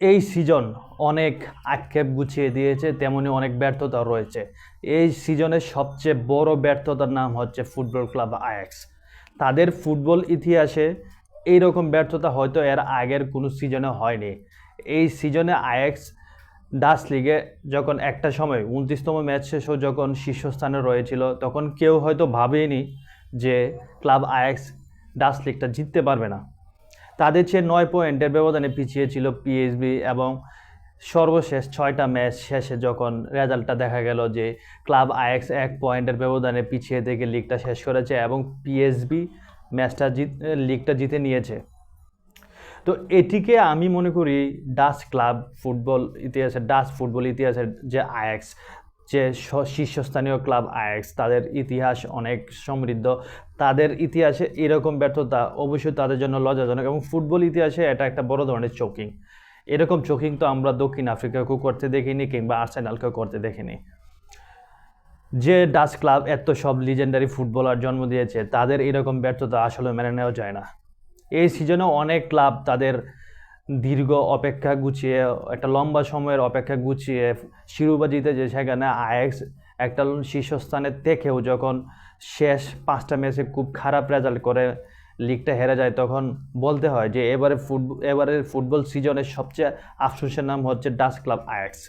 এই সিজন অনেক আক্ষেপ গুছিয়ে দিয়েছে, তেমনি অনেক ব্যর্থতা রয়েছে। এই সিজনের সবচেয়ে বড় ব্যর্থতার নাম হচ্ছে ফুটবল ক্লাব আয়াক্স। তাদের ফুটবল ইতিহাসে এই রকম ব্যর্থতা হয়তো এর আগের কোনো সিজনে হয়নি। এই সিজনে আয়াক্স ডাস লিগে যখন একটা সময় উনত্রিশতম ম্যাচ শেষও যখন শীর্ষস্থানে রয়েছিল, তখন কেউ হয়তো ভাবেনি যে ক্লাব আয়াক্স ডাস লিগটা জিততে পারবে না। তাদের চেয়ে নয় পয়েন্টের ব্যবধানে পিছিয়ে ছিল পিএসবি এবং সর্বশেষ ছয়টা ম্যাচ শেষে যখন রেজাল্টটা দেখা গেল যে ক্লাব আইএক্স এক পয়েন্টের ব্যবধানে পিছিয়ে থেকে লিগটা শেষ করেছে এবং পিএসবি ম্যাচটা জিত লিগটা জিতে নিয়েছে। তো এটিকে আমি মনে করি ডাচ ক্লাব ফুটবল ইতিহাসের ডাচ ফুটবল ইতিহাসের যে আয়াক্স যে শীর্ষস্থানীয় ক্লাব আয়াক্স তাদের ইতিহাস অনেক সমৃদ্ধ। তাদের ইতিহাসে এরকম ব্যর্থতা অবশ্যই তাদের জন্য লজ্জাজনক এবং ফুটবল ইতিহাসে এটা একটা বড় ধরনের চোকিং। এরকম চোকিং তো আমরা দক্ষিণ আফ্রিকাকেও করতে দেখিনি কিংবা আর্সেনালকেও করতে দেখিনি। যে ডাচ ক্লাব এত সব লিজেন্ডারি ফুটবলার জন্ম দিয়েছে, তাদের এরকম ব্যর্থতা আসলে মেনে নেওয়া যায় না। এই সিজনে অনেক ক্লাব তাদের দীর্ঘ অপেক্ষা গুছিয়ে, একটা লম্বা সময়ের অপেক্ষা গুছিয়ে শিরোপা জিতে যে সেখানে আয়েক্স একটা শীর্ষস্থানে থেকেও যখন শেষ পাঁচটা ম্যাচে খুব খারাপ রেজাল্ট করে লিগটা হেরে যায়, তখন বলতে হয় যে এবারে ফুটবল এবারের ফুটবল সিজনের সবচেয়ে আফসোসের নাম হচ্ছে ডাস ক্লাব আয়াক্স